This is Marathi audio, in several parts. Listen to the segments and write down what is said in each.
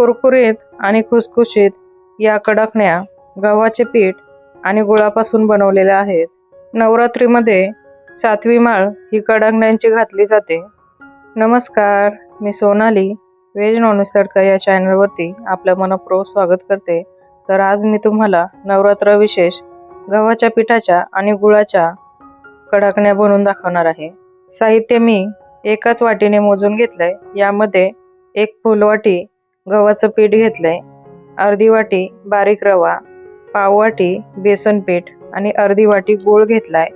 कुरकुरीत आणि खुसखुशीत या कडकण्या गव्हाचे पीठ आणि गुळापासून बनवलेल्या आहेत. नवरात्रीमध्ये सातवी माळ ही कडकण्यांची घातली जाते. नमस्कार मी सोनाली व्हेज नॉनव्हेज तडका या चॅनलवरती आपलं मनप्रो स्वागत करते. तर आज मी तुम्हाला नवरात्र विशेष गव्हाच्या पिठाच्या आणि गुळाच्या कडाकण्या बनवून दाखवणार आहे. साहित्य मी एकाच वाटीने मोजून घेतलंय. यामध्ये एक फुलवाटी गव्हाचं पीठ घेतलंय. अर्धी वाटी बारीक रवा पाव वाटी बेसन पीठ आणि अर्धी वाटी गूळ घेतलाय.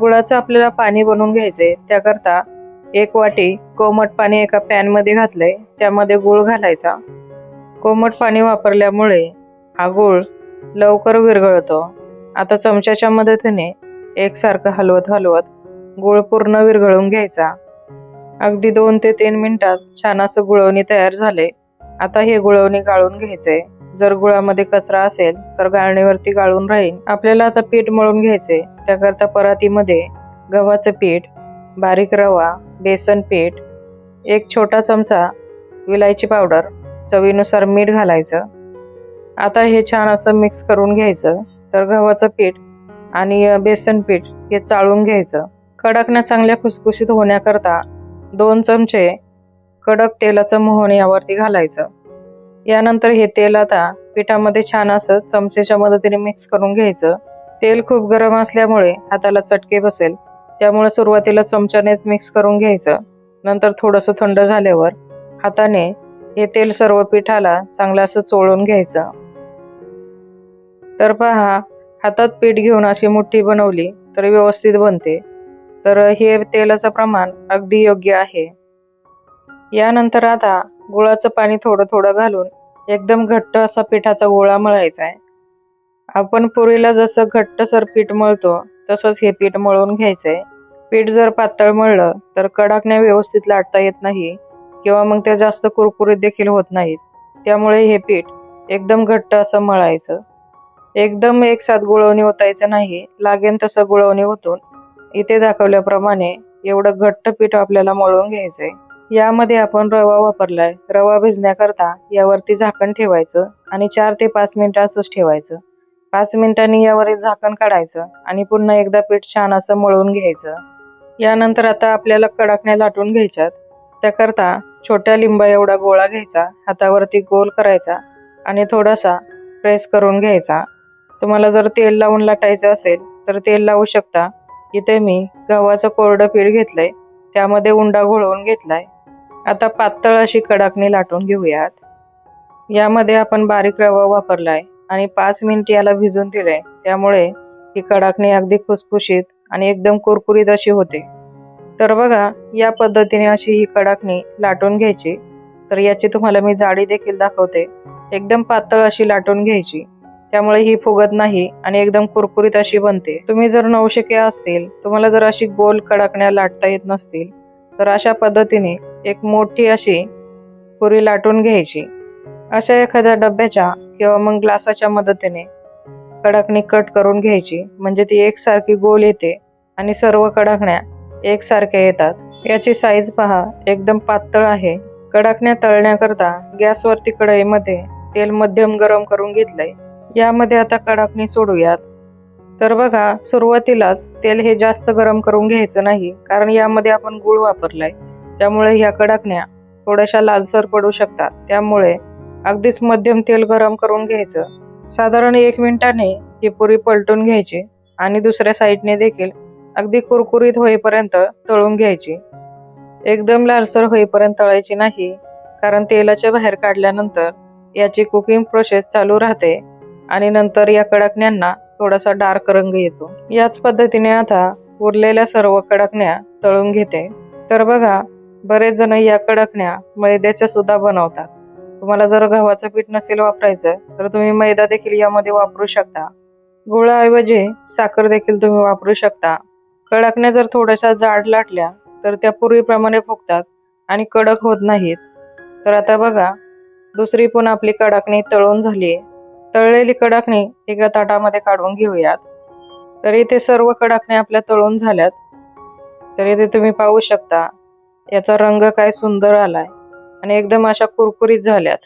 गुळाचं आपल्याला पाणी बनवून घ्यायचंय. त्याकरता एक वाटी कोमट पाणी एका पॅनमध्ये घातलंय. त्यामध्ये गूळ घालायचा. कोमट पाणी वापरल्यामुळे हा गूळ लवकर विरघळतो. आता चमच्याच्या मदतीने एकसारखं हलवत हलवत गूळ पूर्ण विरघळून घ्यायचा. अगदी दोन ते तीन मिनिटात छान असं गुळवणी तयार झाले आता हे गुळवणी गाळून घ्यायचंय. जर गुळामध्ये कचरा असेल तर गाळणीवरती गाळून राहील. आपल्याला आता पीठ मळून घ्यायचे त्याकरता परातीमध्ये गव्हाचं पीठ बारीक रवा बेसन पीठ एक छोटा चमचा विलायची पावडर चवीनुसार मीठ घालायचं. आता हे छान असं मिक्स करून घ्यायचं. तर गव्हाचं पीठ आणि बेसन पीठ हे चाळून घ्यायचं. कडकण्या चांगल्या खुसखुशीत होण्याकरता दोन चमचे कडक तेलाचं मोहन यावरती घालायचं. यानंतर हे तेल आता पिठामध्ये छान असं चमचेच्या मदतीने मिक्स करून घ्यायचं. तेल खूप गरम असल्यामुळे हाताला चटके बसेल. त्यामुळे सुरुवातीला चमच्यानेच मिक्स करून घ्यायचं. नंतर थोडंसं थंड झाल्यावर हाताने हे तेल सर्व पिठाला चांगलं असं चोळून घ्यायचं. तर पहा हातात पीठ घेऊन अशी मुठ्ठी बनवली तर व्यवस्थित बनते. तर हे तेलाचं प्रमाण अगदी योग्य आहे. यानंतर आता गुळाचं पाणी थोडं थोडं घालून एकदम घट्ट असा पिठाचा गोळा मळायचा आहे आपण पुरीला जसं घट्टसर पीठ मळतो तसंच हे पीठ मळून घ्यायचंय. पीठ जर पातळ मळलं तर कडाकण्या व्यवस्थित लाटता येत नाही किंवा मग त्या जास्त कुरकुरीत देखील होत नाहीत. त्यामुळे हे पीठ एकदम घट्ट असं मळायचं. एकदम एक साथ गुळवणी ओतायचं नाही लागेल तसं गुळवणी ओतून इथे दाखवल्याप्रमाणे एवढं घट्ट पीठ आपल्याला मळून घ्यायचंय. यामध्ये आपण रवा वापरलाय. रवा भिजण्याकरता यावरती झाकण ठेवायचं आणि चार ते पाच मिनिटं असंच ठेवायचं. पाच मिनिटांनी यावरील झाकण काढायचं आणि पुन्हा एकदा पीठ छान असं मळून घ्यायचं. यानंतर आता आपल्याला कडाकण्या लाटून घ्यायच्यात. त्याकरता छोट्या लिंबा एवढा गोळा घ्यायचा हातावरती गोल करायचा आणि थोडासा प्रेस करून घ्यायचा. तुम्हाला जर तेल लावून लाटायचं असेल तर तेल लावू शकता. इथे मी गव्हाचं कोरडं पीठ घेतलंय. त्यामध्ये उंडा घोळवून घेतलाय. आता पातळ अशी कडाकणी लाटून घेऊयात. यामध्ये आपण बारीक रवा वापरलाय आणि पाच मिनिट याला भिजून दिले त्यामुळे ही कडाकणी अगदी खुसखुशीत आणि एकदम कुरकुरीत अशी होते. तर बघा या पद्धतीने अशी ही कडाकणी लाटून घ्यायची. तर याची तुम्हाला मी जाडी देखील दाखवते. एकदम पातळ अशी लाटून घ्यायची. त्यामुळे ही फुगत नाही आणि एकदम कुरकुरीत अशी बनते. तुम्ही जर नवशिक्या असतील तुम्हाला जर अशी गोल कडाकण्या लाटता येत नसतील तर अशा पद्धतीने एक मोठी अशी पुरी लाटून घ्यायची. अशा एखाद्या डब्याच्या किंवा मग ग्लासाच्या मदतीने कडाकणी कट करून घ्यायची. म्हणजे ती एकसारखी गोल येते आणि सर्व कडाकण्या एकसारख्या येतात. याची साईज पहा एकदम पातळ आहे. कडाकण्या तळण्याकरता गॅसवरती कढईमध्ये तेल मध्यम गरम करून घेतलंय. यामध्ये आता कडाकणी सोडूयात. तर बघा सुरुवातीलाच तेल हे जास्त गरम करून घ्यायचं नाही कारण यामध्ये आपण गुळ वापरलाय. त्यामुळे ह्या कडाकण्या थोड्याशा लालसर पडू शकतात. त्यामुळे अगदीच मध्यम तेल गरम करून घ्यायचं. साधारण एक मिनिटाने ही पुरी पलटून घ्यायची आणि दुसऱ्या साईडने देखील अगदी कुरकुरीत होईपर्यंत तळून घ्यायची. एकदम लालसर होईपर्यंत तळायची नाही कारण तेलाच्या बाहेर काढल्यानंतर याची कुकिंग प्रोसेस चालू राहते आणि नंतर या कडकण्यांना थोडासा डार्क रंग येतो. याच पद्धतीने आता उरलेल्या सर्व कडकण्या तळून घेते. तर बघा बरेच जण या कडकण्या मैद्याच्या सुद्धा बनवतात. तुम्हाला जर गव्हाचं पीठ नसेल वापरायचं तर तुम्ही मैदा देखील यामध्ये वापरू शकता. गुळाऐवजी साखर देखील तुम्ही वापरू शकता. कडकण्या जर थोड्याशा जाड लाटल्या तर त्या पूर्वीप्रमाणे फुगतात आणि कडक होत नाहीत. तर आता बघा दुसरी पण आपली कडाकणी तळून झाली तळलेली कडाकणी एका ताटामध्ये काढून घेऊयात. तर इथे सर्व कडाकण्या आपल्या तळून झाल्यात. तर इथे तुम्ही पाहू शकता याचा रंग काय सुंदर आलाय आणि एकदम अशा कुरकुरीत झाल्यात.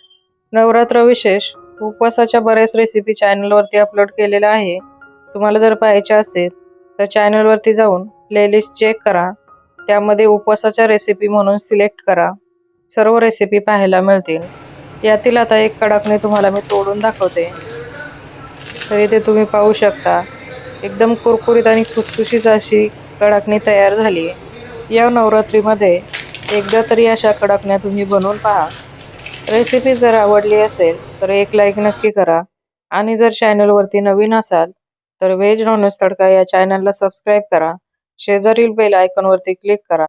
नवरात्र विशेष उपवासाच्या बऱ्याच रेसिपी चॅनलवरती अपलोड केलेल्या आहे. तुम्हाला जर पाहायच्या असतील तर चॅनलवरती जाऊन प्लेलिस्ट चेक करा. त्यामध्ये उपवासाच्या रेसिपी म्हणून सिलेक्ट करा. सर्व रेसिपी पाहायला मिळतील. यातील आता एक कडाकणी तुम्हाला मी तोडून दाखवते. तर इथे तुम्ही पाहू शकता. एकदम कुरकुरीत आणि खुसखुशीत अशी कडाकणी तयार झाली. या नवरात्रीमध्ये एकदा तरी अशा कडाकण्या तुम्ही बनवून पहा. रेसिपी जर आवडली असेल तर एक लाईक नक्की करा. आणि जर चॅनलवरती नवीन असाल तर व्हेज नॉनव्हेज तडका या चॅनलला सबस्क्राईब करा. शेजारील बेल आयकॉनवरती क्लिक करा.